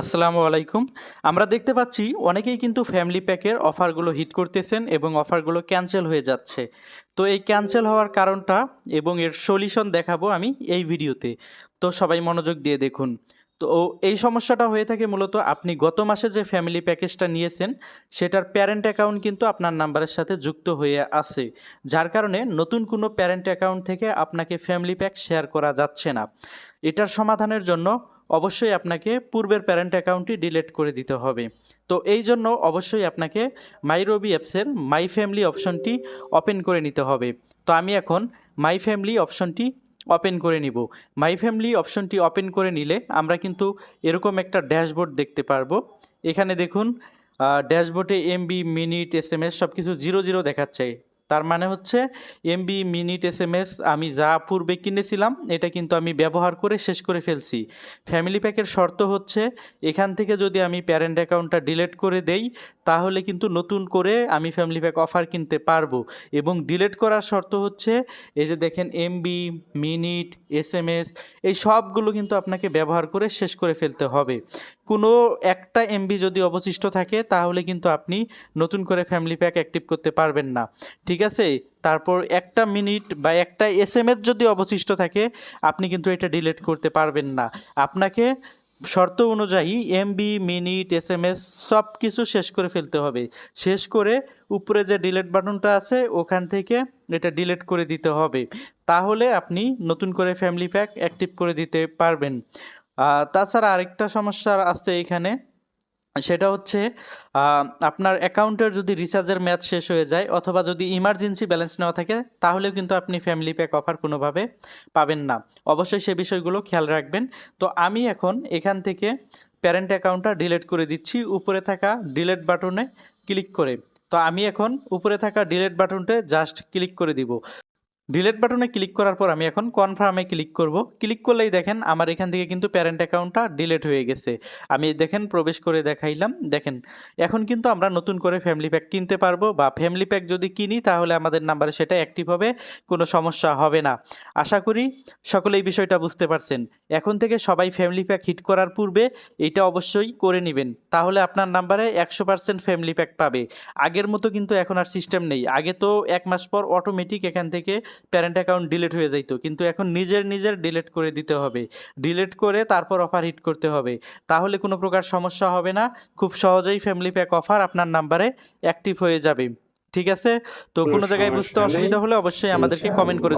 আসসালামু আলাইকুম। আমরা দেখতে পাচ্ছি অনেকেই কিন্তু ফ্যামিলি প্যাকের অফারগুলো হিট করতেছেন এবং অফারগুলো ক্যান্সেল হয়ে যাচ্ছে। তো এই ক্যান্সেল হওয়ার কারণটা এবং এর সলিউশন দেখাবো আমি এই ভিডিওতে তো সবাই মনোযোগ দিয়ে দেখুন। তো এই সমস্যাটা হয়ে থাকে মূলত আপনি গত মাসে যে ফ্যামিলি প্যাকেজটা নিয়েছেন, সেটার প্যারেন্ট অ্যাকাউন্ট কিন্তু আপনার নাম্বারের সাথে যুক্ত হয়ে আছে। যার কারণে নতুন কোনো প্যারেন্ট অ্যাকাউন্ট থেকে আপনাকে ফ্যামিলি প্যাক শেয়ার করা যাচ্ছে না। এটার সমাধানের জন্য অবশ্যই আপনাকে পূর্বের প্যারেন্ট অ্যাকাউন্টটি ডিলিট করে দিতে হবে। তো এই জন্য অবশ্যই আপনাকে মাই রবি অ্যাপসের মাই ফ্যামিলি অপশনটি ওপেন করে নিতে হবে। তো আমি এখন মাই ফ্যামিলি অপশনটি ওপেন করে নিব। মাই ফ্যামিলি অপশনটি ওপেন করে নিলে আমরা কিন্তু এরকম একটা ড্যাশবোর্ড দেখতে পারব। এখানে দেখুন ড্যাশবোর্ডে MB minute S M S সব কিছু জিরো জিরো দেখাচ্ছে। তার মানে হচ্ছে MB minute S M S আমি যা পূর্বে কিনেছিলাম, এটা কিন্তু আমি ব্যবহার করে শেষ করে ফেলছি। ফ্যামিলি প্যাকের শর্ত হচ্ছে, এখান থেকে যদি আমি প্যারেন্ট অ্যাকাউন্টটা ডিলেট করে দেই, তাহলে কিন্তু নতুন করে আমি ফ্যামিলি প্যাক অফার কিনতে পারব। এবং ডিলেট করার শর্ত হচ্ছে, এই যে দেখেন MB minute S M S এই সবগুলো কিন্তু আপনাকে ব্যবহার করে শেষ করে ফেলতে হবে। কোনো একটা এমবি যদি অবশিষ্ট থাকে, তাহলে কিন্তু আপনি নতুন করে ফ্যামিলি প্যাক অ্যাক্টিভ করতে পারবেন না। ঠিক আছে? তারপর একটা মিনিট বা একটা এস যদি অবশিষ্ট থাকে, আপনি কিন্তু এটা ডিলিট করতে পারবেন না। আপনাকে শর্ত অনুযায়ী MB minute S M S সব কিছু শেষ করে ফেলতে হবে। শেষ করে উপরে যে ডিলেট বাটনটা আছে, ওখান থেকে এটা ডিলেট করে দিতে হবে। তাহলে আপনি নতুন করে ফ্যামিলি প্যাক অ্যাক্টিভ করে দিতে পারবেন। তাছাড়া আরেকটা সমস্যা আছে এখানে। সেটা হচ্ছে আপনার অ্যাকাউন্টের যদি রিচার্জের মেয়াদ শেষ হয়ে যায় অথবা যদি ইমার্জেন্সি ব্যালেন্স নেওয়া থাকে, তাহলেও কিন্তু আপনি ফ্যামিলি প্যাক অফার কোনোভাবে পাবেন না। অবশ্যই সে বিষয়গুলো খেয়াল রাখবেন। তো আমি এখন এখান থেকে প্যারেন্ট অ্যাকাউন্টটা ডিলিট করে দিচ্ছি। উপরে থাকা ডিলেট বাটনে ক্লিক করে। তো আমি এখন উপরে থাকা ডিলেট বাটনটা জাস্ট ক্লিক করে দিব। ডিলেট বাটনে ক্লিক করার পর আমি এখন কনফার্মে ক্লিক করব। ক্লিক করলেই দেখেন আমার এখান থেকে কিন্তু প্যারেন্ট অ্যাকাউন্টটা ডিলেট হয়ে গেছে। আমি দেখেন প্রবেশ করে দেখাইলাম। দেখেন, এখন কিন্তু আমরা নতুন করে ফ্যামিলি প্যাক কিনতে পারব বা ফ্যামিলি প্যাক যদি কিনি তাহলে আমাদের নাম্বারে সেটা অ্যাক্টিভ হবে, কোনো সমস্যা হবে না। আশা করি সকলে এই বিষয়টা বুঝতে পারছেন। এখন থেকে সবাই ফ্যামিলি প্যাক হিট করার পূর্বে এটা অবশ্যই করে নেবেন। তাহলে আপনার নাম্বারে একশো পার্সেন্ট ফ্যামিলি প্যাক পাবে। আগের মতো কিন্তু এখন আর সিস্টেম নেই। আগে তো এক মাস পর অটোমেটিক এখান থেকে প্যারেন্ট অ্যাকাউন্ট ডিলিট হয়ে যাইতো। কিন্তু এখন নিজের নিজের ডিলিট করে দিতে হবে। ডিলিট করে তারপর অফার হিট করতে হবে। তাহলে কোনো প্রকার সমস্যা হবে না। খুব সহজেই ফ্যামিলি প্যাক অফার আপনার নাম্বারে অ্যাক্টিভ হয়ে যাবে। ঠিক আছে? তো কোনো জায়গায় বুঝতে অসুবিধা হলে অবশ্যই আমাদেরকে কমেন্ট করে